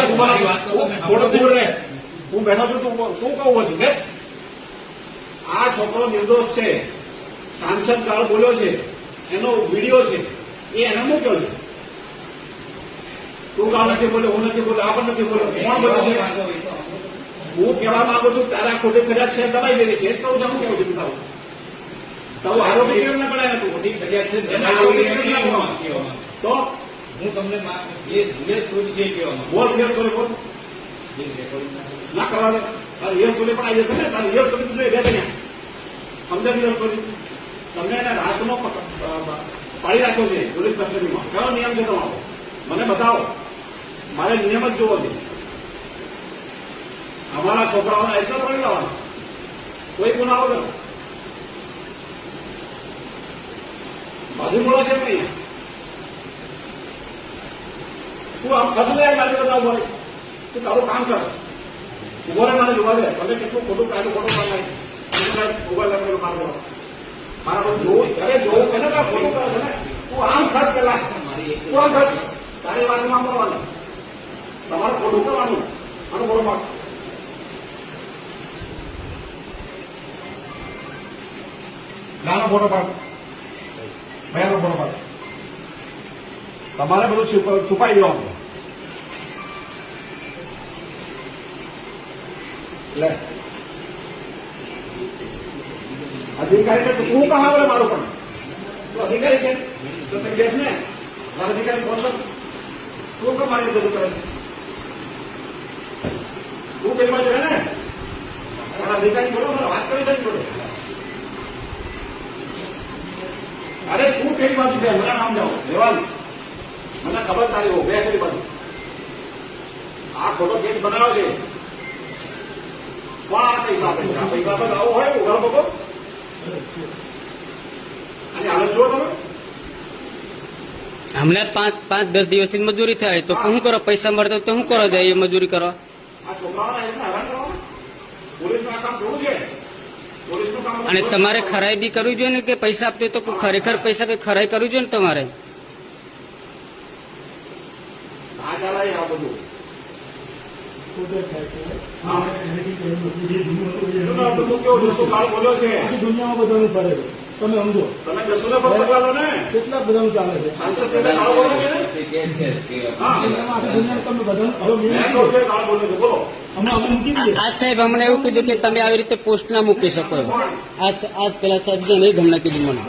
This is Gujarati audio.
બેસ ઊભા રહો. હું થોડો દૂર રહે. હું બેઠો છું તું શું કહું છું? બેસ. આ છોકરો નિર્દોષ છે. સાંસદ કાળ બોલ્યો છે. એનો વીડિયો છે. એ એને મૂક્યો છે. તું કામ નથી બોલ્યો હું નથી બોલ્યો આ નથી બોલ્યો કોણ બોલ્યો છે? હું કહેવા માંગુ છું તારા ખોટી ફરિયાદ છે દબાઈ દેવી છે. એ જ કહું છું હું કેવું છું તારું તારું આરોપી કેમ ના ગણાય તું? ખોટી ફરિયાદ છે એના આરોપી કેમ ના ગણાય? કહેવામાં. તો હું તમને મા- જે જે સ્ટોરી છે એ કહેવામાં. બોલ ફેર બોલે, બોલ. ના કરવા દે. તારે યસ બોલે પણ આવી જશે ને. તારે યસ બોલે તું બે ને સમજાવી યસ બોલે તમને એને રાતનો પાડી રાખ્યો છે પોલીસ કસ્ટડીમાં. કયો નિયમ છે તમારો? મને બતાવો. મારે નિયમ જ જોવો છે. અમારા છોકરાઓને એટલા પડી લાવવાના કોઈ ગુનાઓ કરો બાજુ મળે છે નહીં? તું આમ ખસલે મારી બધા ઊભો. તું તારું કામ કર. ઊભો રહે મને જોવા દે. ભલે કેટલું ખોટું કાઢું ખોટું કામ લાગે મારે બધું જોવું અરે જોવું છે ને નાનો ફોટો પાડ ભયાનો ફોટો પાડ તમારે બધું છુપા- છુપાઈ દેવાનું. લે. અધિકારી ને તું કહા બોલે મારું પણ. તું અધિકારી છે? તો તું બેસ ને. મારા અધિકારી ફોન કર. તું કેમ મારી બધું કરે છે. તું પેલમાં રહે ને? મારા અધિકારી બોલો, મારે વાત કરી છે જોડે અરે તું પેલી બાજુ બે, મને નામ જાઓ રેવાનું મને ખબર તારી બે પેલી બાજુ. આ ખોટો કેસ બનાવ્યો છે. કોણ પૈસા આપે છે આ પૈસા આપે આવો હોય ઉઘાડો પકો અને હાલત જુઓ તમે હમણાં પાંચ પાંચ દસ દિવસથી મજૂરી થાય. તો શું કરો? પૈસા મળતો તો શું કરો જાય મજૂરી કરો? અને તમારે ખરાઈ બી કરવી જોઈએ ને કે પૈસા આપતો હોય તો ખરેખર પૈસા ખરાઈ કરવી જોઈએ ને તમારે? આ ચાલે આ બધું. છું. દુનિયામાં બધાનું ફરે છે. તમે સમજો. તમે જશો ને. કેટલા બધાનું ચાલે છે? તમે આજ સાહેબ હમણાં એવું કીધું કે તમે આવી રીતે પોસ્ટ ના મૂકી શકો. આજ આજ પેલા સાહેબ જે નહીં હમણાં કીધું મને.